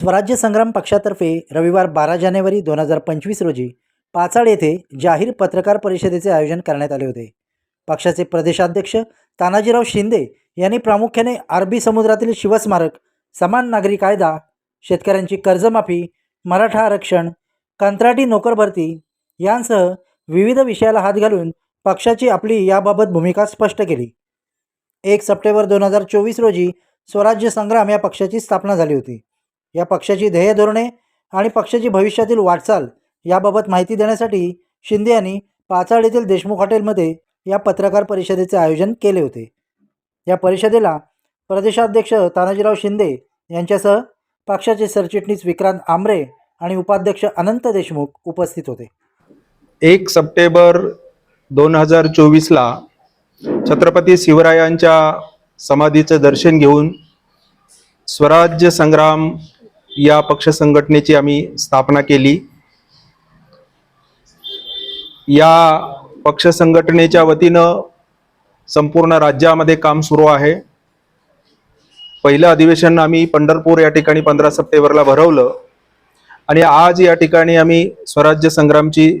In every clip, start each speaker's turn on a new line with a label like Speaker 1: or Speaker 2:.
Speaker 1: स्वराज्य संग्राम पक्षातर्फे रविवार बारा जानेवारी दोन हजार पंचवीस रोजी पाचाड येथे जाहीर पत्रकार परिषदेचे आयोजन करण्यात आले होते. पक्षाचे प्रदेशाध्यक्ष तानाजीराव शिंदे यांनी प्रामुख्याने अरबी समुद्रातील शिवस्मारक समान नागरी कायदा शेतकऱ्यांची कर्जमाफी मराठा आरक्षण कंत्राटी नोकर भरती यांसह विविध विषयाला हात घालून पक्षाची आपली याबाबत भूमिका स्पष्ट केली. एक सप्टेंबर दोन हजार चोवीस रोजी स्वराज्य संग्राम या पक्षाची स्थापना झाली होती. या पक्षाची ध्येय धोरणे आणि पक्षाची भविष्यातील वाटचाल याबाबत माहिती देण्यासाठी शिंदे यांनी पाचाड येथील देशमुख हॉटेलमध्ये या पत्रकार परिषदेचे आयोजन केले होते. या परिषदेला प्रदेशाध्यक्ष तानाजीराव शिंदे यांच्यासह पक्षाचे सरचिटणीस विक्रांत आमरे आणि उपाध्यक्ष अनंत देशमुख उपस्थित होते.
Speaker 2: एक सप्टेंबर दोन हजार चोवीसला छत्रपती शिवरायांच्या समाधीचं दर्शन घेऊन स्वराज्य संग्राम या पक्ष संघटनेची आम्ही स्थापना केली. या पक्ष संघटनेच्या वतीनं संपूर्ण राज्यामध्ये काम सुरू आहे. पहिलं अधिवेशन आम्ही पंढरपूर या ठिकाणी पंधरा सप्टेंबरला भरवलं. आणि आज या ठिकाणी आम्ही स्वराज्य संग्रामची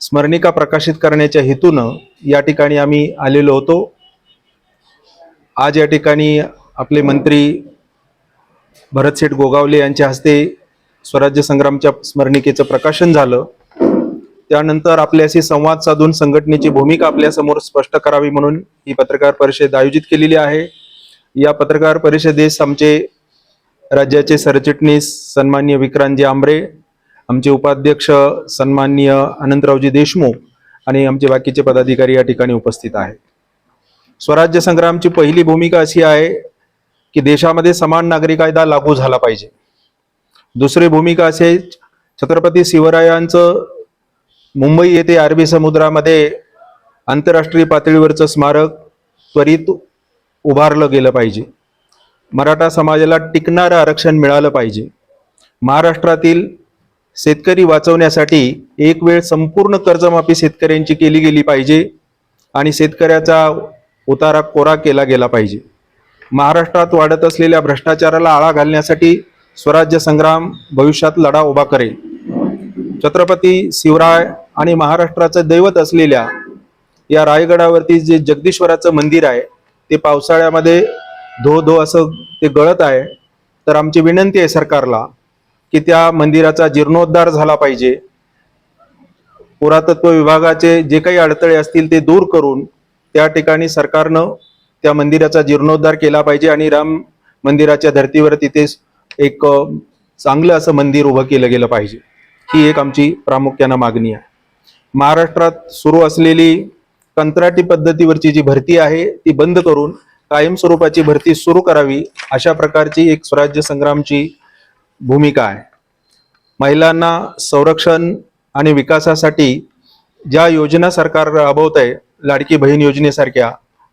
Speaker 2: स्मरणिका प्रकाशित करण्याच्या हेतूनं या ठिकाणी आम्ही आलेलो होतो. आज या ठिकाणी आपले मंत्री भरतशेठ गोगावले यांच्या हस्ते स्वराज्य संग्रामच्या स्मरणिकेचं प्रकाशन झालं. त्यानंतर आपल्याशी संवाद साधून संघटनेची भूमिका आपल्यासमोर स्पष्ट करावी म्हणून ही पत्रकार परिषद आयोजित केलेली आहे. या पत्रकार परिषदेस आमचे राज्याचे सरचिटणीस सन्मान्य विक्रांतजी आंबरे आमचे उपाध्यक्ष सन्मान्य अनंतरावजी देशमुख आणि आमचे बाकीचे पदाधिकारी या ठिकाणी उपस्थित आहेत. स्वराज्य संग्रामची पहिली भूमिका अशी आहे की देशामध्ये समान नागरी कायदा लागू झाला पाहिजे. दुसरी भूमिका असे छत्रपती शिवरायांचं मुंबई येथे अरबी समुद्रामध्ये आंतरराष्ट्रीय पातळीवरचं स्मारक त्वरित उभारलं गेलं पाहिजे. मराठा समाजाला टिकणारं आरक्षण मिळालं पाहिजे. महाराष्ट्रातील शेतकरी वाचवण्यासाठी एक वेळ संपूर्ण कर्जमाफी शेतकऱ्यांची केली गेली पाहिजे आणि शेतकऱ्याचा उतारा कोरा केला गेला पाहिजे. महाराष्ट्रात वाढत असलेल्या भ्रष्टाचाराला आळा घालण्यासाठी स्वराज्य संग्राम भविष्यात लढा उभा करेल. छत्रपती शिवराय आणि महाराष्ट्राचं दैवत असलेल्या या रायगडावरती जे जगदीश्वराचं मंदिर आहे ते पावसाळ्यामध्ये धो धो असं ते गळत आहे. तर आमची विनंती आहे सरकारला की त्या मंदिराचा जीर्णोद्धार झाला पाहिजे. पुरातत्व विभागाचे जे काही अडथळे असतील ते दूर करून त्या ठिकाणी सरकारनं त्या मंदिराचा जीर्णोद्धार केला पाहिजे आणि राम मंदिराच्या धर्तीवर तिथे एक चांगलं असं मंदिर उभं केलं गेलं पाहिजे. ही एक आमची प्रामुख्यानं मागणी आहे. महाराष्ट्रात सुरू असलेली कंत्राटी पद्धतीवरची जी भरती आहे ती बंद करून कायमस्वरूपाची भरती सुरू करावी अशा प्रकारची एक स्वराज्य संग्रामची भूमिका आहे. महिलांना संरक्षण आणि विकासासाठी ज्या योजना सरकार राबवत आहे लाडकी बहीण योजनेसारख्या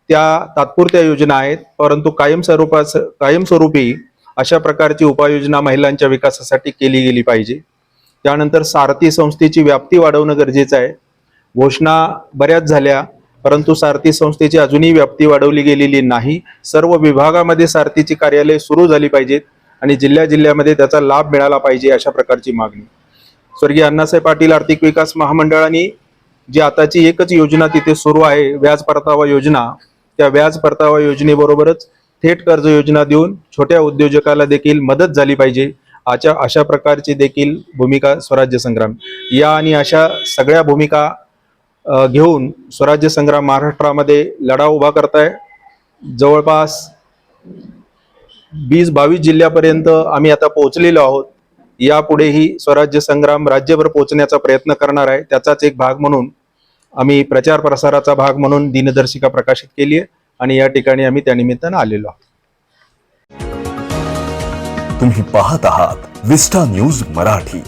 Speaker 2: त्या तात्पुरत्या योजना आहेत. परंतु कायमस्वरूपा कायमस्वरूपी अशा प्रकारची उपाययोजना महिलांच्या विकासासाठी केली गेली पाहिजे. त्यानंतर सारथी संस्थेची व्याप्ती वाढवणं गरजेचं आहे. घोषणा बऱ्याच झाल्या परंतु सारथी संस्थेची अजूनही व्याप्ती वाढवली गेलेली नाही. सर्व विभागामध्ये सारथीची कार्यालय सुरू झाली पाहिजेत आणि जिल्ह्या जिल्ह्यामध्ये त्याचा लाभ मिळाला पाहिजे अशा प्रकारची मागणी. स्वर्गीय अण्णासाहेब पाटील आर्थिक विकास महामंडळाने जी आताची एकच योजना तिथे सुरू आहे व्याज परतावा योजना त्या व्याज परतावा योजनेबरोबरच थेट कर्ज योजना देऊन छोट्या उद्योजकाला देखील मदत झाली पाहिजे. अशा अशा प्रकारची देखील भूमिका स्वराज्य संग्राम. या आणि अशा सगळ्या भूमिका घेऊन स्वराज्य संग्राम महाराष्ट्रामध्ये लढा उभा करताय. जवळपास वीस बावीस जिल्ह्यापर्यंत आम्ही आता पोहोचलेलो आहोत. यापुढेही स्वराज्य संग्राम राज्यभर पोहोचण्याचा प्रयत्न करणार आहे. त्याचाच एक भाग म्हणून आम्ही प्रचार प्रसाराचा भाग म्हणून दिनदर्शिका प्रकाशित केली आहे. आणि या ठिकाणी आम्ही त्यानिमित्तानं आलेलो आहोत.
Speaker 3: तुम्ही पाहत आहात विस्टा न्यूज मराठी.